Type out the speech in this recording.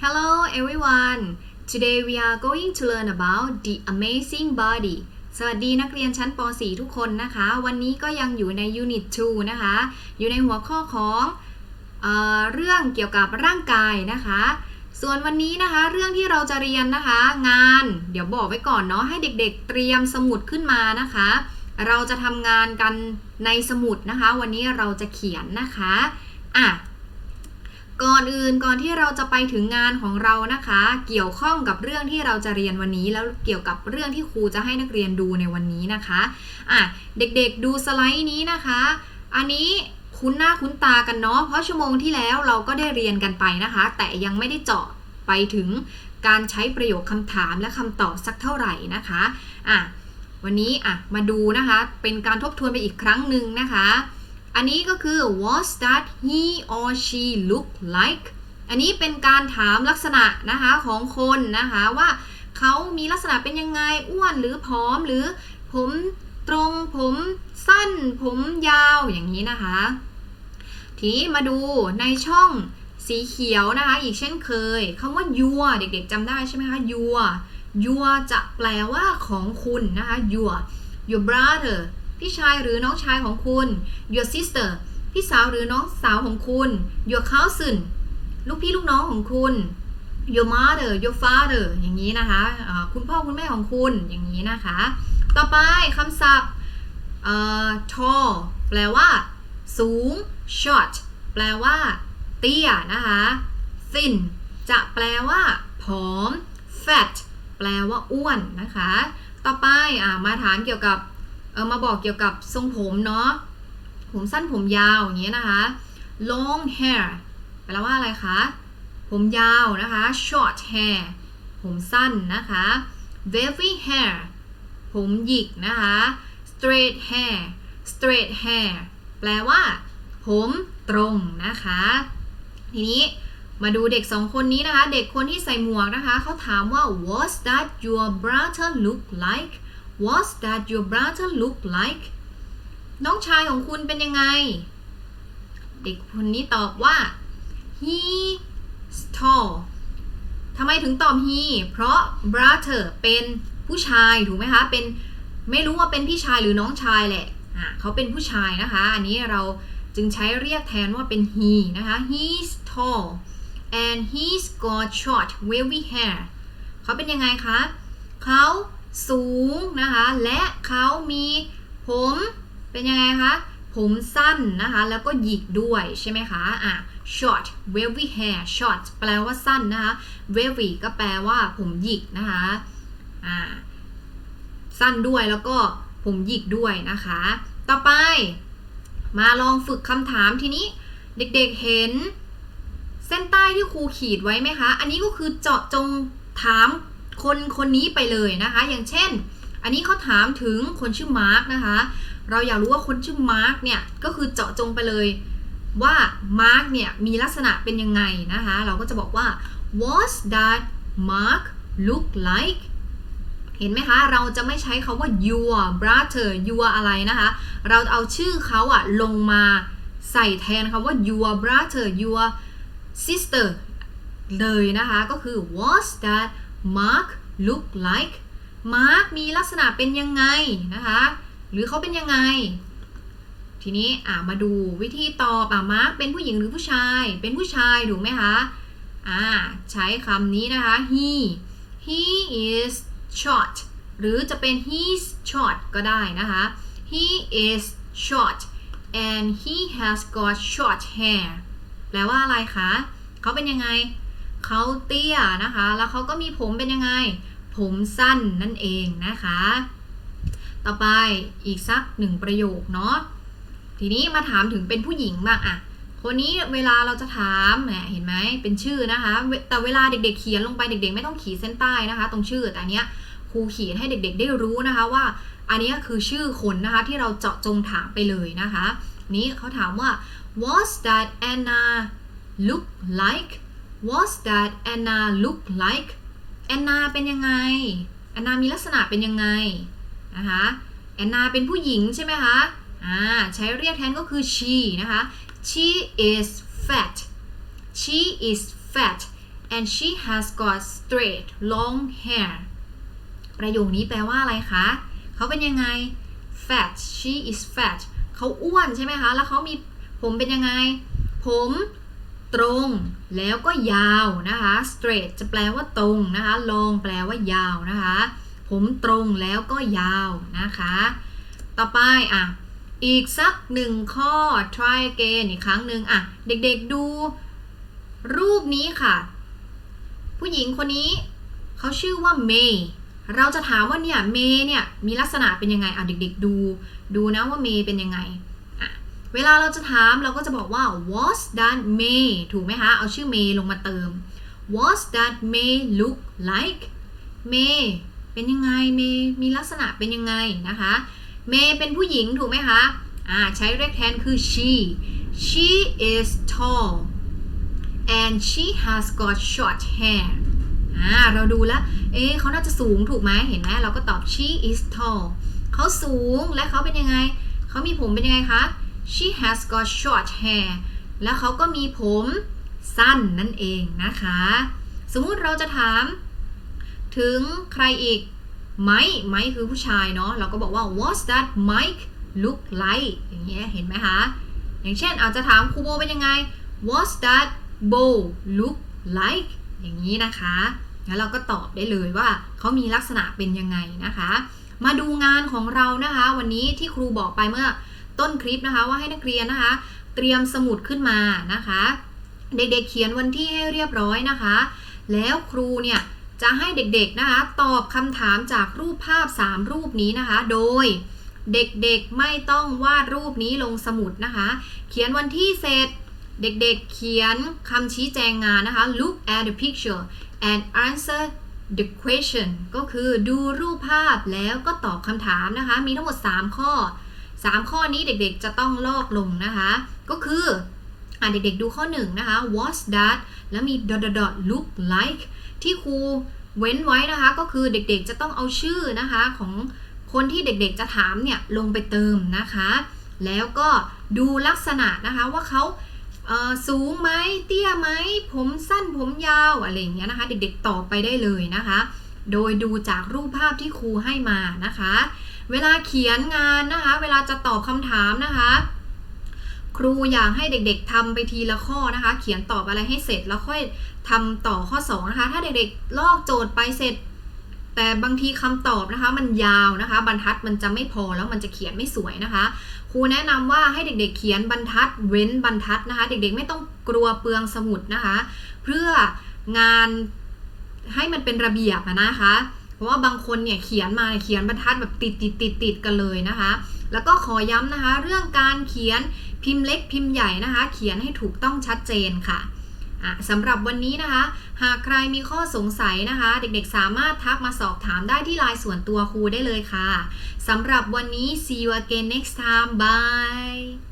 Hello everyone. Today we are going to learn about the amazing body. สวัสดีนักเรียนชั้นป .4 ทุกคนนะคะ วันนี้ก็ยังอยู่ใน Unit 2 นะคะ อยู่ในหัวข้อของเออเรื่องเกี่ยวกับร่างกายนะคะ ส่วนวันนี้นะคะเรื่องที่เราจะเรียนนะคะ งาน เดี๋ยวบอกไว้ก่อนเนาะให้เด็กๆ เตรียมสมุดขึ้นมานะคะ เราจะทำงานกันในสมุดนะคะ วันนี้เราจะเขียนนะคะอะ ก่อนอื่นก่อนที่เราจะไปถึงงานของเรานะคะ เกี่ยวข้องกับเรื่องที่เราจะเรียนวันนี้ แล้วเกี่ยวกับเรื่องที่ครูจะให้นักเรียนดูในวันนี้นะคะอะเด็กๆดูสไลด์นี้นะคะ อันนี้คุ้นหน้าคุ้นตากันเนาะเพราะชั่วโมงที่แล้วเราก็ได้เรียนกันไปนะคะ แต่ยังไม่ได้เจาะไปถึงการใช้ประโยคคำถามและคำตอบสักเท่าไหร่นะคะอะวันนี้อะมาดูนะคะ เป็นการทบทวนไปอีกครั้งหนึ่งนะคะ อันนี้ก็คือ what that he or she look like อันนี้เป็นการถามลักษณะนะคะของคนนะคะว่าเขามีลักษณะเป็นยังไงอ้วนหรือผอมหรือผมตรงผมสั้นผมยาวอย่างนี้นะคะ ทีนี้มาดูในช่องสีเขียวนะคะ อีกเช่นเคยคำว่า your เด็กๆจำได้ใช่ไหมคะ your your จะแปลว่าของคุณนะคะ your your brother พี่ชายหรือน้องชายของคุณ your sister พี่สาวหรือน้องสาวของคุณ your cousin ลูกพี่ลูกน้องของคุณ your mother your father อย่างนี้นะคะอ่าคุณพ่อคุณแม่ของคุณอย่างนี้นะคะ ต่อไปคำศัพท์ tall แปลว่า สูง short แปลว่า เตี้ยนะคะ thin จะแปลว่าผอม fat แปลว่าอ้วนนะคะ ต่อไปอมาถามเกี่ยวกับ ออมาบอกเกี่ยวกับทรงผมเนาะผมสั้นผมยาวอย่างเงี้ยนะคะ long hair แปลว่าอะไรคะ ผมยาวนะคะ short hair ผมสั้นนะคะ wavy hair ผมหยิกนะคะ straight hair straight hair แปลว่า ผมตรงนะคะ ทีนี้มาดูเด็กสองคนนี้นะคะ เด็กคนที่ใส่หมวกนะคะ เขาถามว่า what's that your brother look like what's that your brother look like น้องชายของคุณเป็นยังไง เด็กคนนี้ตอบว่า he's tall ทำไมถึงตอบ he เพราะ brother เป็นผู้ชายถูกไหมคะ เป็นไม่รู้ว่าเป็นพี่ชายหรือน้องชายแหละอะเขาเป็นผู้ชายนะคะ อันนี้เราจึงใช้เรียกแทนว่าเป็น he นะคะ he's tall and he's got short wavy hair เขาเป็นยังไงคะ เขา สูงนะคะ และเขามีผมเป็นยังไงคะ ผมสั้นนะคะ แล้วก็หยิกด้วยใช่ไหมคะ อะ short wavy hair short แปลว่าสั้นนะคะ wavy ก็แปลว่าผมหยิกนะคะ อ่า สั้นด้วยแล้วก็ผมหยิกด้วยนะคะ ต่อไป มาลองฝึกคำถามทีนี้ เด็กๆเห็น เส้นใต้ที่ครูขีดไว้ไหมคะ อันนี้ก็คือเจาะจงถาม คนคนนี้ไปเลยนะคะ อย่างเช่น อันนี้เขาถามถึงคนชื่อมาร์กนะคะ เราอยากรู้ว่าคนชื่อมาร์กเนี่ยก็คือเจาะจงไปเลยว่ามาร์กเนี่ยมีลักษณะเป็นยังไงนะคะ เราก็จะบอกว่า what's that Mark look like เห็นไหมคะ เราจะไม่ใช้คาว่า your brother your อะไรนะคะ เราเอาชื่อเขาอะลงมาใส่แทนคำว่า your brother your sister เลยนะคะ ก็คือ what's that Mark look like Mark มีลักษณะเป็นยังไงนะคะ หรือเขาเป็นยังไง ทีนี้อ่ามาดูวิธีตอบอ่ามาร์กเป็นผู้หญิงหรือผู้ชาย เป็นผู้ชายถูกไหมคะอ่าใช้คำนี้นะคะ he he is short หรือจะเป็น he's short ก็ได้นะคะ he is short and he has got short hair แปลว่าอะไรคะ เขาเป็นยังไง เขาเตี้ยนะคะ แล้วเขาก็มีผมเป็นยังไง ผมสั้นนั่นเองนะคะ ต่อไปอีกสักหนึ่งประโยคเนาะ ทีนี้มาถามถึงเป็นผู้หญิงบ้างอะคนนี้เวลาเราจะถามแหมเห็นไหมเป็นชื่อนะคะ แต่เวลาเด็กๆเขียนลงไปเด็ก ๆ ไม่ต้องขีดเส้นใต้นะคะ ตรงชื่อแต่อันเนี้ยครูเขียนให้เด็กๆได้รู้นะคะว่า อันนี้คือชื่อคนนะคะที่เราเจาะจงถามไปเลยนะคะ นี้เขาถามว่า what's that Anna look like what's that Anna look like Anna เป็นยังไง Anna มีลักษณะเป็นยังไงนะคะ Anna เป็นผู้หญิงใช่ไหมคะอ่าใช้เรียกแทนก็คือ she นะคะ she is fat she is fat and she has got straight long hair ประโยคนี้แปลว่าอะไรคะ เขาเป็นยังไง fat she is fat เขาอ้วนใช่ไหมคะ แล้วเขามีผมเป็นยังไง ผม ตรงแล้วก็ยาวนะคะ straight จะแปลว่าตรงนะคะ long แปลว่ายาวนะคะ ผมตรงแล้วก็ยาวนะคะ ต่อไปอะอีกสักหนึ่งข้อ try again อีกครั้งหนึ่งอะ เด็กๆดูรูปนี้ค่ะ ผู้หญิงคนนี้เขาชื่อว่าเมย์เราจะถามว่าเนี่ยเมย์เนี่ยมีลักษณะเป็นยังไงอะเด็กๆดู ดูนะว่าเมย์เป็นยังไง เวลาเราจะถามเราก็จะบอกว่า was that May ถูกไหมคะ เอาชื่อเมย์ลงมาเติม was that May look like เมย์เป็นยังไงเมย์มีลักษณะเป็นยังไงนะคะเมย์เป็นผู้หญิงถูกไหมคะอ่าใช้เรียกแทนคือ she she is tall and she has got short hair อ่าเราดูแล้ว เอ๊เขาน่าจะสูงถูกไหมเห็นไหมเราก็ตอบ she is tall เขาสูงและเขาเป็นยังไง เขามีผมเป็นยังไงคะ she has got short hair แล้วเขาก็มีผมสั้นนั่นเองนะคะ สมมุติเราจะถาม ถึงใครอีก ไมค์ไมค์คือผู้ชายเนาะเราก็บอกว่า what's that Mike look like อย่างเงี้ยเห็นไหมคะ อย่างเช่นอาจจะถามครูโบเป็นยังไง what's that Bo look like อย่างนี้นะคะแล้วเราก็ตอบได้เลยว่าเขามีลักษณะเป็นยังไงนะคะ มาดูงานของเรานะคะ วันนี้ที่ครูบอกไปเมื่อ ต้นคลิปนะคะ ว่าให้นักเรียนนะคะ เตรียมสมุดขึ้นมานะคะ เด็กๆเขียนวันที่ให้เรียบร้อยนะคะ แล้วครูเนี่ยจะให้เด็กๆนะคะ ตอบคำถามจากรูปภาพ 3 รูปนี้นะคะ โดยเด็กๆไม่ต้องวาดรูปนี้ลงสมุดนะคะ เขียนวันที่เสร็จ เด็กๆเขียนคำชี้แจงงานนะคะ look at the picture and answer the question ก็คือดูรูปภาพแล้วก็ตอบคำถามนะคะ มีทั้งหมด 3 ข้อ 3 ข้อนี้เด็กๆจะต้องลอกลงนะคะ ก็คืออะเด็กๆดูข้อ1นนะคะ what's that แล้วมี dot dot dot look like ที่ครูเว้นไว้นะคะก็คือเด็กๆจะต้องเอาชื่อนะคะของคนที่เด็กๆจะถามเนี่ยลงไปเติมนะคะ แล้วก็ดูลักษณะนะคะว่าเขาเสูงไหมเตี้ยไหมผมสั้นผมยาวอะไรอย่างเงี้ยนะคะ เด็กๆตอบไปได้เลยนะคะ โดยดูจากรูปภาพที่ครูให้มานะคะ เวลาเขียนงานนะคะ เวลาจะตอบคำถามนะคะ ครูอยากให้เด็กๆทำไปทีละข้อนะคะ เขียนตอบอะไรให้เสร็จแล้วค่อยทำต่อข้อ2นะคะ ถ้าเด็กๆลอกโจทย์ไปเสร็จ แต่บางทีคำตอบนะคะ มันยาวนะคะ บรรทัดมันจะไม่พอแล้วมันจะเขียนไม่สวยนะคะครูแนะนำว่าให้เด็กๆ เขียนบรรทัดเว้นบรรทัดนะคะ เด็กๆ ไม่ต้องกลัวเปลืองสมุดนะคะ เพื่องานให้มันเป็นระเบียบนะคะ เพราะว่าบางคนเนี่ยเขียนมาเขียนบรรทัดแบบติดติดติดติดกันเลยนะคะ แล้วก็ขอย้ำนะคะ เรื่องการเขียนพิมพ์เล็กพิมพ์ใหญ่นะคะ เขียนให้ถูกต้องชัดเจนค่ะอะสำหรับวันนี้นะคะ หากใครมีข้อสงสัยนะคะ เด็กๆสามารถทักมาสอบถามได้ที่ไลน์ส่วนตัวครูได้เลยค่ะสำหรับวันนี้ see you again next time bye